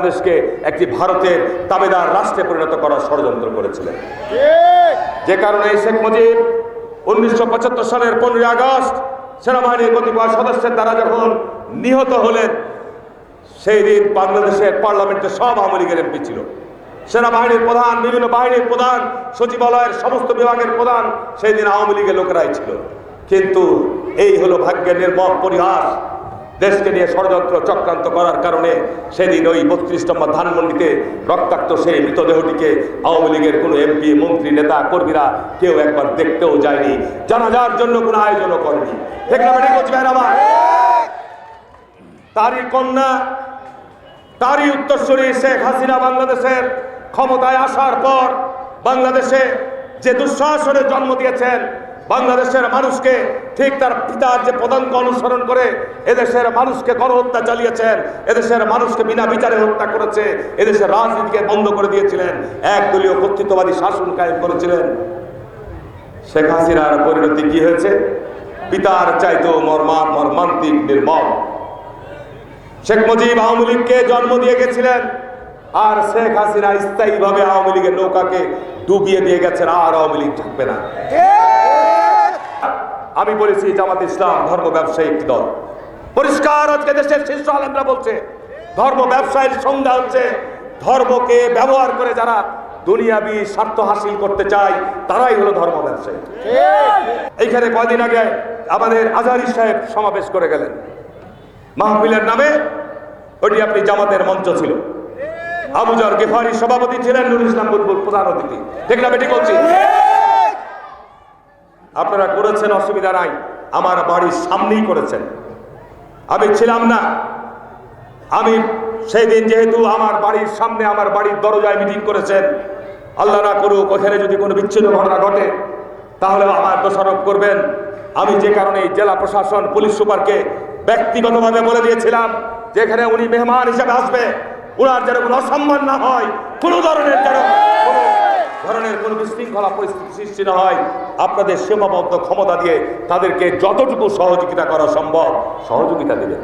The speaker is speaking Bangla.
বাংলাদেশকে একটি ভারতের তাবেদার রাষ্ট্রে পরিণত করার ষড়যন্ত্র করেছিলেন। যে কারণে শেখ মুজিব উনিশশো পঁচাত্তর সালের পনেরোই আগস্ট সেনাবাহিনীর কতিপয় সদস্যের দ্বারা যখন নিহত হলেন, সেই দিন বাংলাদেশের পার্লামেন্টে সব আওয়ামী লীগের এমপি ছিল। সেনাবাহিনীর প্রধান, বিভিন্ন বাহিনীর প্রধান, সচিবালয়ের সমস্ত বিভাগের প্রধান, সেই দিন আওয়ামী লীগের লোকেরাই ছিল। কিন্তু এই হলো ভাগ্যের নির্মম পরিহাস। দেশকে নিয়ে ষড়যন্ত্র চক্রান্ত করার কারণে সেদিন ওই বত্রিশ নম্বর ধানমন্ডিতে রক্তাক্ত সেই মৃতদেহটিকে আওয়ামী লীগের কোনো এমপি, মন্ত্রী, নেতা, কর্মীরা কেউ একবার দেখতেও যায়নি। জানাজার জন্য কোনো আয়োজনও করেনি। তারই কন্যা, তারই উত্তরসূরি শেখ হাসিনা বাংলাদেশের ক্ষমতায় আসার পর বাংলাদেশে যে দুঃশাসনের জন্ম দিয়েছেন বাংলাদেশের মানুষকে ঠিক তার পিতার যে পদাঙ্ক অনুসরণ করে এদেশের মানুষকে গণহত্যা চালিয়েছেন, এদেশের মানুষকে বিনা বিচারে হত্যা করেছে, এদেশের রাজনীতিকে বন্ধ করে দিয়েছিলেন, একদলীয় কর্তৃত্ববাদী শাসন কায়েম করেছিলেন। শেখ হাসিনার পরিণতি কি হয়েছে? পিতার চাইতেও মর্মা মর্মান্তিক, নির্মম। শেখ মুজিব আওয়ামী লীগকে জন্ম দিয়ে গেছিলেন, আর শেখ হাসিনা স্থায়ীভাবে আওয়ামী লীগের নৌকাকে ডুবিয়ে দিয়ে গেছেন, আর আওয়ামী লীগ থাকবে না। আমি বলেছি, জামাত ইসলাম, ধর্ম ব্যবসায়ী একটি দল। পরিষ্কার, আজকে দেশের শীর্ষ আলেমরা বলছে, ধর্ম ব্যবসায়ের সংজ্ঞা হচ্ছে। ধর্মকে ব্যবহার করে যারা দুনিয়াবি স্বার্থ হাসিল করতে চায়, তারাই হলো ধর্ম ব্যবসায়ী। এইখানে কয়দিন আগে আমাদের আজহারি সাহেব সমাবেশ করে গেলেন। মাহফিলের নামে ওটি আপনি জামাতের মঞ্চ ছিল। আবুজার গেফারি সভাপতি ছিলেন নুরুল ইসলাম বুলবুল প্রধান অতিথি। দেখলাম এটি করছি আপনারা করেছেন, অসুবিধা নাই। আমার বাড়ির সামনেই করেছেন। আমি ছিলাম না। আমি সেই দিন যেহেতু আমার বাড়ির সামনে আমার বাড়ির দরজায় মিটিং করেছেন, আল্লাহ না করুক, ওখানে যদি কোনো বিচ্ছিন্ন ঘটনা ঘটে, তাহলে আমার দোষারোপ করবেন। আমি যে কারণে জেলা প্রশাসন, পুলিশ সুপারকে ব্যক্তিগতভাবে বলে দিয়েছিলাম, যেখানে উনি মেহমান হিসেবে আসবে ওনার যেন কোনো অসম্মান না হয়, কোনো ধরনের যেন ধরনের কোনো বিশৃঙ্খলা পরিস্থিতি সৃষ্টি না হয়। আপনাদের সীমাবদ্ধ ক্ষমতা দিয়ে তাদেরকে যতটুকু সহযোগিতা করা সম্ভব, সহযোগিতা দেবেন।